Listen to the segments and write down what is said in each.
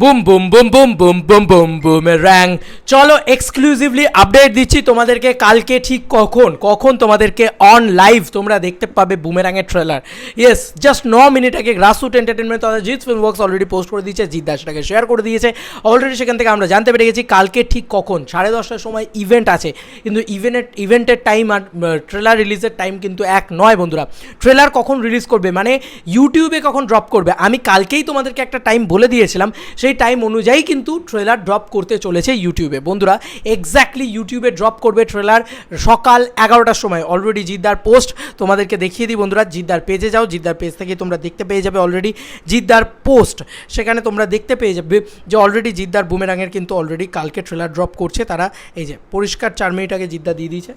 Boom boom boom boom boom boom boom boom rang চলো exclusively update দিচ্ছি তোমাদেরকে কালকে ঠিক কখন কখন তোমাদেরকে অন লাইভ তোমরা দেখতে পাবে বুমেরাঙের ট্রেলার ইয়েস জাস্ট ন মিনিট আগে গ্রাসরুট এন্টারটেনমেন্ট তথা Jeet film works already post করে দিয়েছে, জিৎ দাসটাকে শেয়ার করে দিয়েছে। অলরেডি সেখান থেকে আমরা জানতে পেরে গেছি কালকে ঠিক কখন, সাড়ে দশটার সময় ইভেন্ট আছে। কিন্তু ইভেন্টের ইভেন্টের টাইম আর ট্রেলার রিলিজের টাইম কিন্তু এক নয় বন্ধুরা। ট্রেলার কখন রিলিজ করবে? মানে ইউটিউবে কখন ড্রপ করবে? আমি কালকেই তোমাদেরকে একটা টাইম বলে দিয়েছিলাম সেই টাইম অনুযায়ী কিন্তু ট্রেলার ড্রপ করতে চলেছে ইউটিউবে বন্ধুরা এক্স্যাক্টলি ইউটিউবে ড্রপ করবে ট্রেলার সকাল এগারোটার সময়। অলরেডি জিদ্দার পোস্ট তোমাদেরকে দেখিয়ে দিই বন্ধুরা। জিদ্দার পেজে যাও, জিদ্দার পেজ থেকে তোমরা দেখতে পেয়ে যাবে অলরেডি জিদ্দার পোস্ট সেখানে তোমরা দেখতে পেয়ে যাবে যে অলরেডি জিদ্দার বুমেরাঙের কিন্তু অলরেডি কালকে ট্রেলার ড্রপ করছে তারা। এই যে, পরিষ্কার চার মিনিট আগে জিদ্দা দিয়ে দিয়েছে।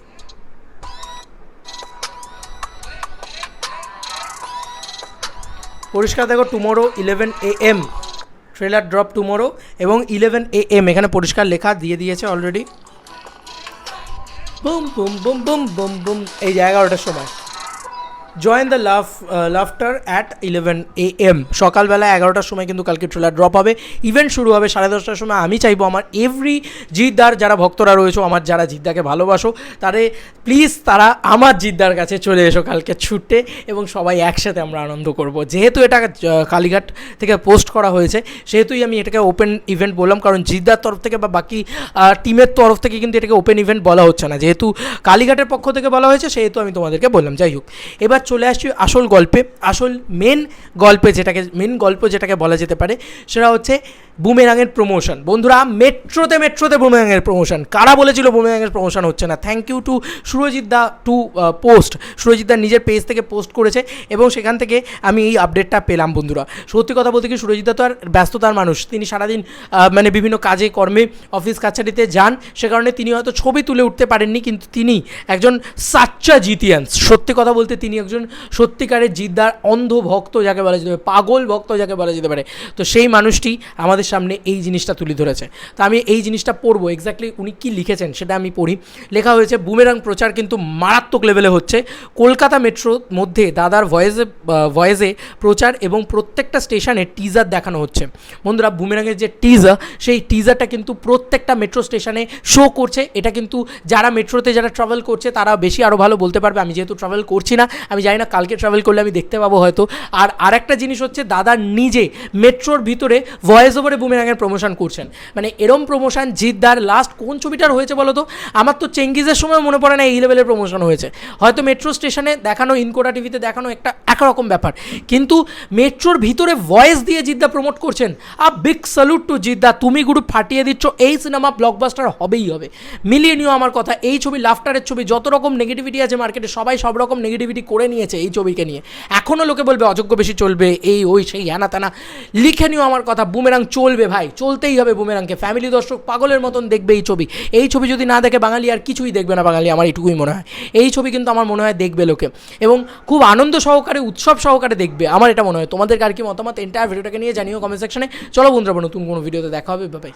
পরিষ্কার দেখো tomorrow eleven A M trailer drop tomorrow এবং ইলেভেন এ এম এখানে পরিষ্কার লেখা দিয়ে দিয়েছে already boom boom boom boom boom boom এই যে এগারোটার সময়। Join the love laughter at eleven A M সকালবেলা এগারোটার সময় কিন্তু কালকে ট্রেলার ড্রপ হবে। ইভেন্ট শুরু হবে সাড়ে দশটার সময়। আমি চাইব আমার এভরি জিদ্দার যারা ভক্তরা রয়েছে, আমার যারা জিদ্দাকে ভালোবাসো, তারে প্লিজ তারা আমার জিদ্দার কাছে চলে এসো কালকে ছুটে এবং সবাই একসাথে আমরা আনন্দ করব। যেহেতু এটা কালীঘাট থেকে পোস্ট করা হয়েছে, সেহেতুই আমি এটাকে ওপেন ইভেন্ট বললাম, কারণ জিদ্দার তরফ থেকে বা বাকি টিমের তরফ থেকে কিন্তু এটাকে ওপেন ইভেন্ট বলা হচ্ছে না। যেহেতু কালীঘাটের পক্ষ থেকে বলা হয়েছে, সেহেতু আমি তোমাদেরকে বললাম। যাই হোক, এবার চলে আসছি আসল গল্পে, আসল মেন গল্পে যেটাকে মেন গল্প যেটাকে বলা যেতে পারে, সেটা হচ্ছে বুমেরাঙের প্রমোশন বন্ধুরা, মেট্রোতে মেট্রোতে বুমেরাঙের প্রমোশন কারা বলেছিল বুমেরাঙের প্রমোশন হচ্ছে না? Thank you to Surajit the to post Surajit দা নিজের পেজ থেকে পোস্ট করেছে এবং সেখান থেকে আমি এই আপডেটটা পেলাম, বন্ধুরা। সত্যি কথা বলতে কি, সুরজিৎ দা তো আর ব্যস্ততার মানুষ। তিনি সারাদিন মানে বিভিন্ন কাজে, কর্মে অফিস কাছারিতে যান। সে কারণে তিনি হয়তো ছবি তুলে উঠতে পারেননি, কিন্তু তিনি একজন সাচ্চা জিতিয়ান্স। সত্যি কথা বলতে তিনি একজন সত্যিকারের জিদ্দার অন্ধ ভক্ত যাকে বলা যেতে পারে, পাগল ভক্ত যাকে বলা যেতে পারে, তো সেই মানুষটি আমাদের সামনে এই জিনিসটা তুলে ধরেছে। তো আমি এই জিনিসটা পড়ব এক্স্যাক্টলি উনি কী লিখেছেন সেটা আমি পড়ি। লেখা হয়েছে, বুমেরাং প্রচার কিন্তু মারাত্মক লেভেলে হচ্ছে। কলকাতা মেট্রোর মধ্যে দাদার ভয়েসে ভয়েসে প্রচার এবং প্রত্যেকটা স্টেশনে টিজার দেখানো হচ্ছে। বন্ধুরা বুমেরাঙের যে টিজার সেই টিজারটা কিন্তু প্রত্যেকটা মেট্রো স্টেশনে শো করছে। এটা কিন্তু যারা মেট্রোতে যারা ট্রাভেল করছে তারা বেশি আরও ভালো বলতে পারবে। আমি যেহেতু ট্রাভেল করছি না, আমি জানি না, কালকে ট্রাভেল করলে আমি দেখতে পাবো হয়তো। আর আরেকটা জিনিস হচ্ছে, দাদা নিজে মেট্রোর ভিতরে ভয়েস ওভারে বুমেরাঙের প্রমোশন করছেন। মানে এরম প্রমোশন জিদ্দার লাস্ট কোন ছবিটার হয়েছে বলো তো? আমার তো চেঙ্গিজের সময় মনে পড়ে না এই লেভেলের প্রমোশন হয়েছে। হয়তো মেট্রো স্টেশনে দেখানো, ইনকোটা টিভিতে দেখানো একটা একরকম ব্যাপার। কিন্তু মেট্রোর ভিতরে ভয়েস দিয়ে জিদ্দা প্রমোট করছেন। A big salute to Jeddah, তুমি গুরু ফাটিয়ে দিচ্ছ, এই সিনেমা ব্লকবাস্টার হবেই হবে। মিলিয়ে নিও আমার কথা, এই ছবি লাফটারের ছবি, যত রকম নেগেটিভিটি আছে মার্কেটে সবাই সব রকম নেগেটিভিটি করে নিয়েছে এই ছবিকে নিয়ে। এখনও লোকে বলবে, অযোগ্য বেশি চলবে। এই ওই সেই হ্যানা ত্যানা লিখে নিও আমার কথা, বুমেরাং চলবে ভাই, চলতেই হবে বুমেরাংকে। ফ্যামিলি দর্শক পাগলের মতন দেখবে এই ছবি। এই ছবি যদি না দেখে বাঙালি আর কিছুই দেখবে না বাঙালি, আমার এটুকুই মনে হয়। এই ছবি কিন্তু আমার মনে হয় দেখবে লোকে। এবং খুব আনন্দ সহকারে, উৎসব সহকারে দেখবে, আমার এটা মনে হয়। তোমাদের আর কি মতামত এন্টায়ার ভিডিওটাকে নিয়ে জানিও কমেন্ট সেকশনে চলো বন্ধুরা নতুন কোনো ভিডিওতে দেখা হবে বাই